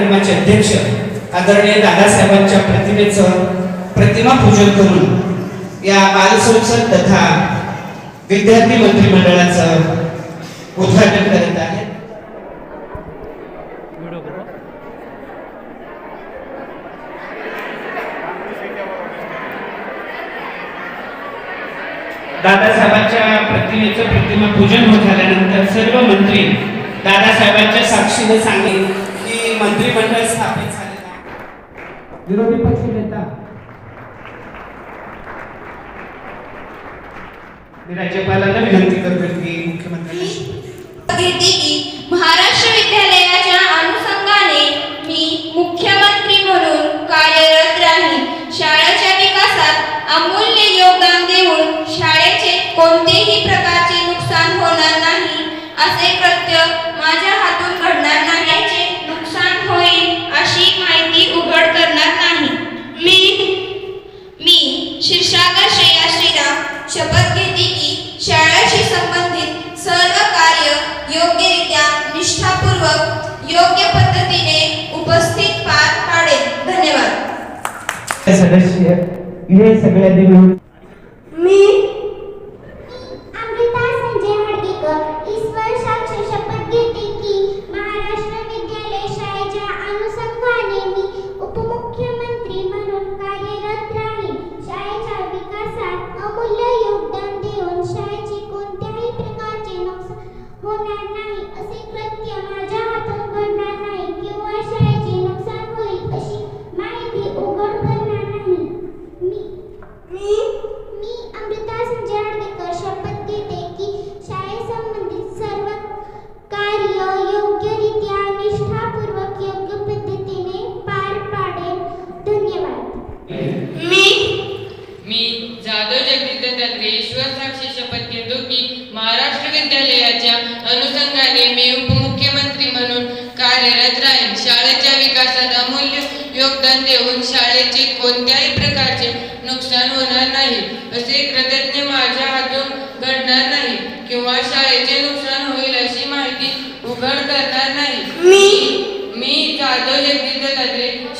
कार्यक्रमाचे अध्यक्ष आदरणीय दादासाहेबांच्या प्रतिमेचं प्रतिमा पूजन करून या बालसंसद तथा विद्यार्थी मंत्रिमंडळाचं उद्घाटन करीत आहेत. दादासाहेबांच्या प्रतिमेचं प्रतिमा पूजन होत झाल्यानंतर सर्व मंत्री दादासाहेबांच्या साक्षीने सांगेल की मंत्रिमंडळ स्थापित झालेलं आहे. विरोधी पक्ष नेता. मी राज्यपालांना विनंती करतो की की महाराष्ट्र विद्यालयाच्या अनुषंगाने मी मुख्यमंत्री म्हणून कार्यरत राहीन. शाळेच्या विकासात अमूल्य योगदान देऊन शाळेचे कोणतेही प्रकारचे नुकसान होणार नाही असे कृत्य माझ्या हातून घडणार नाही याचे नुकसान होईल अशी माहिती उघड करणार नाही मी मी क्षीरसागर श्रेया श्रीराम शपथ घेते की शाळेशी संबंधित सर्व कार्य योग्यरित्या निष्ठापूर्वक योग्य पद्धतीने उपस्थित पार पाडेल धन्यवाद सदस्य हे नुकसान होणार नाही. असे कृतज्ञ माझ्या हातून घडणार नाही. किंवा शाळेचे नुकसान होईल अशी माहिती उघड करणार नाही. मी? मी जाधव जगदीश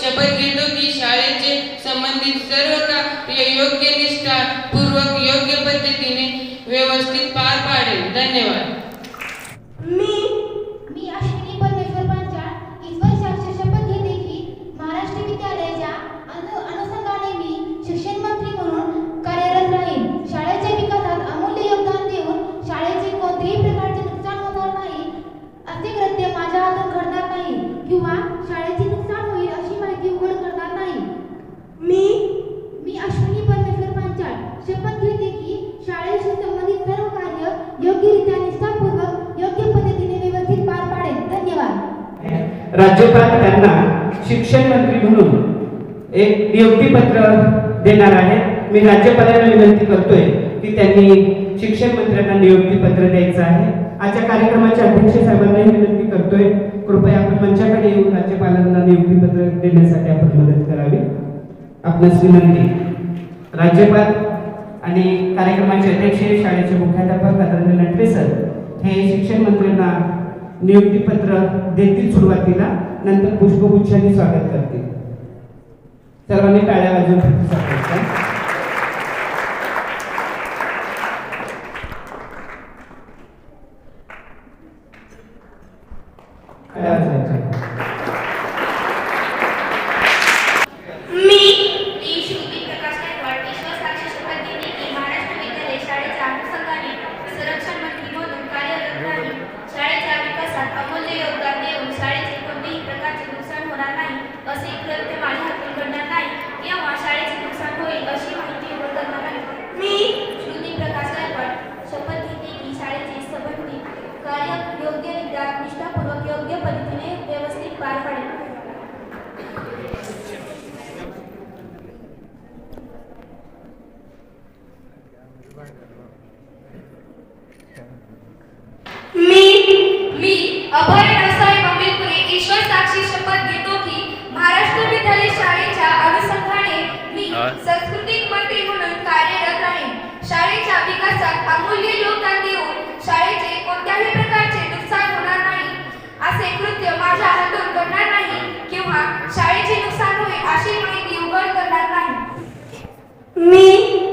शपथ घेतो की शाळेचे संबंधित सर्व कार्य योग्य निष्ठा पूर्वक योग्य पद्धतीने व्यवस्थित पार पाडेल. धन्यवाद. राज्यपाल त्यांना शिक्षण मंत्री म्हणून एक नियुक्ती पत्र देणार आहे. मी राज्यपालांना विनंती करतोय की त्यांनी शिक्षण मंत्र्यांना नियुक्ती पत्र द्यायचं आहे. आजच्या कार्यक्रमाच्या अध्यक्ष साहेबांनाही विनंती करतोय. कृपया आपण मंचाकडे येऊन राज्यपालांना नियुक्ती पत्र देण्यासाठी आपण मदत करावी. आपणास विनंती राज्यपाल आणि कार्यक्रमाचे अध्यक्ष शाळेचे मुख्याध्यापक आदरणीय नटवे सर हे शिक्षण मंत्र्यांना नियुक्तीपत्र देतील सुरुवातीला नंतर पुष्पगुच्छांनी स्वागत करतील. सर्वांनी टाळ्या वाजवून अमूल्य योगदान देऊन शाळेचे कोणत्याही प्रकारचे नुकसान होणार नाही. असे कृत्य माझ्या हातून घडणार नाही किंवा शाळेचे नुकसान होईल अशी माहिती उघड करणार नाही. मी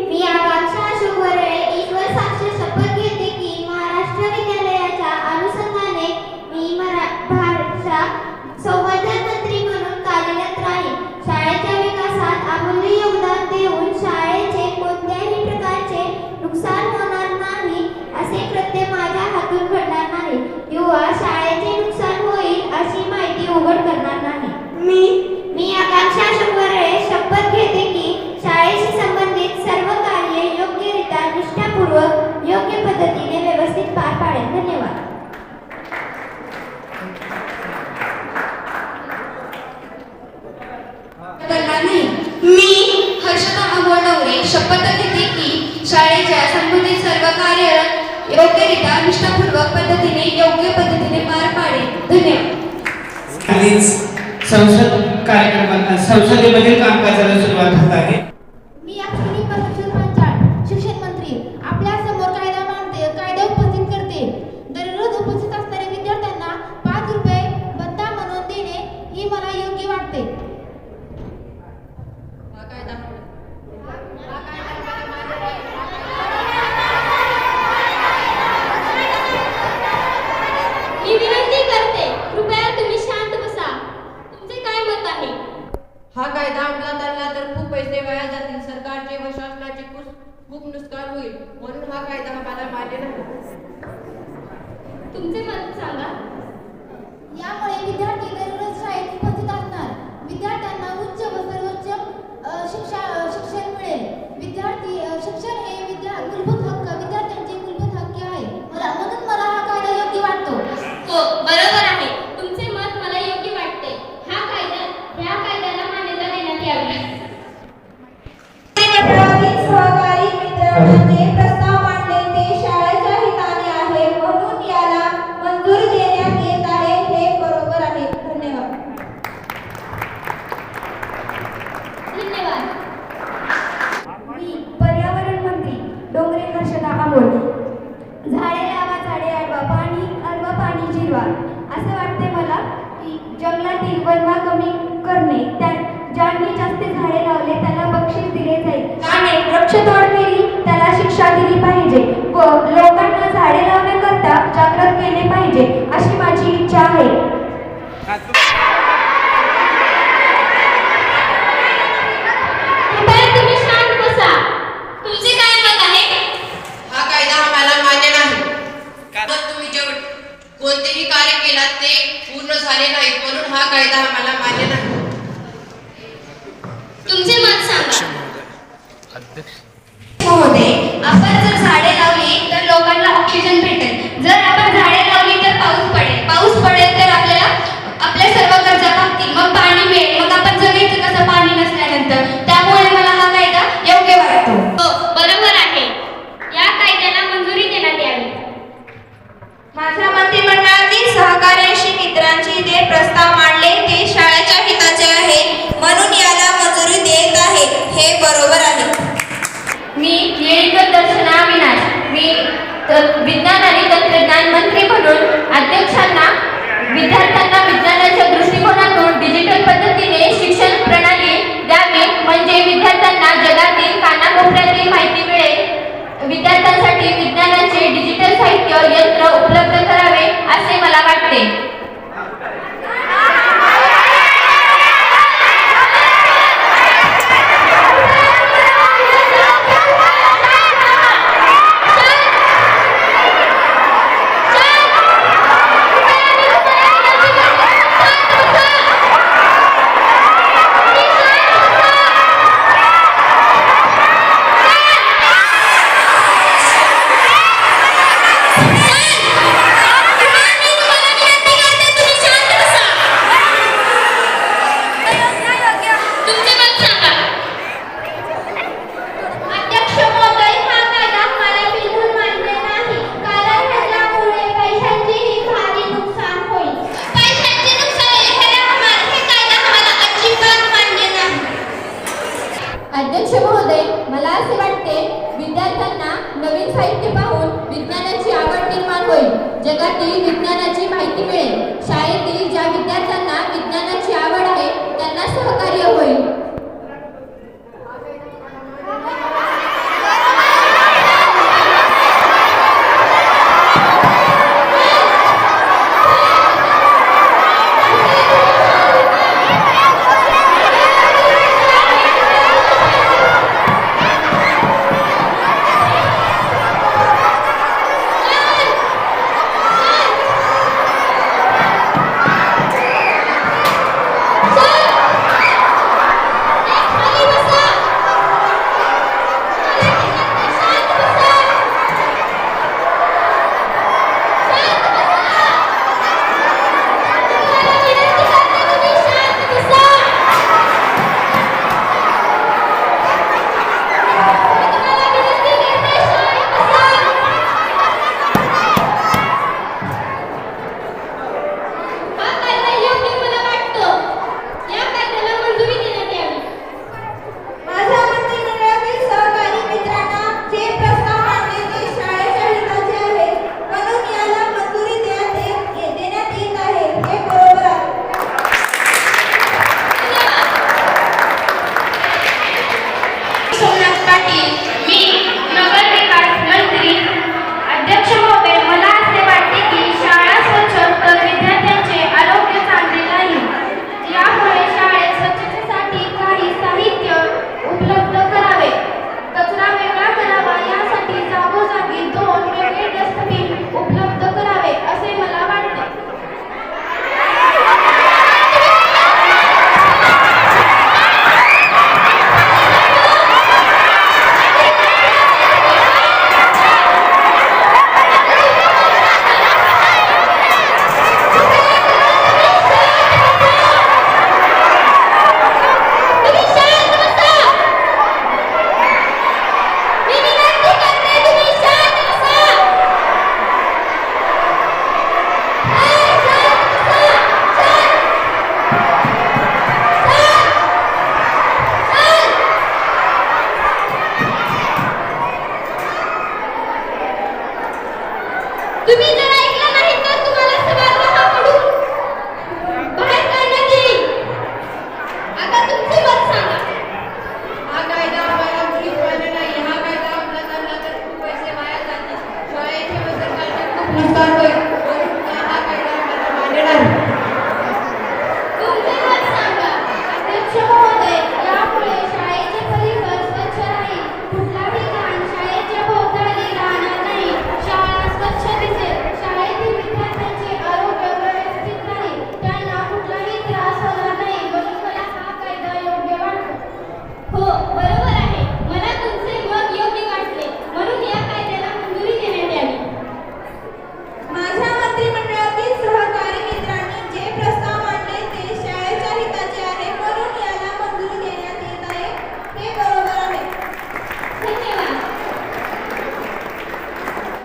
कार्यक्रमांना संसदेमधील कामकाजाला सुरुवात होत आहे. खूप नुकसान होईल म्हणून हा कायदा मला मान्य नाही. तुमचे मत सांगा. यामुळे विद्यार्थी दररोज शाळेत उपस्थित असणार. विद्यार्थ्यांना उच्च व सर्वोच्च शिक्षा शिक्षण मिळेल. विद्यार्थी शिक्षण हे विद्या मूलभूत हिरवा असं वाटते मला की जंगलातील वनवा कमी करणे त्या ज्यांनी जास्त झाडे लावले त्याला बक्षीस दिले जाईल. आणि वृक्षतोड केली त्याला शिक्षा दिली पाहिजे व लोकांना झाडे लावण्याकरता जागृत केले पाहिजे अशी माझी इच्छा आहे. झाले नाही म्हणून हा कायदा आम्हाला मान्य नाही. तुमचे मत सांगा. आपण जर झाडे लावली तर लोकांना ऑक्सिजन भेटेल. जर आपण झाडे लावली तर पाऊस पडेल. पाऊस पडेल तर आपल्याला आपल्या सर्व गरजा भागतील. मग पाणी मिळेल. मग आपण जगायचं कसं पाणी नसल्यानंतर?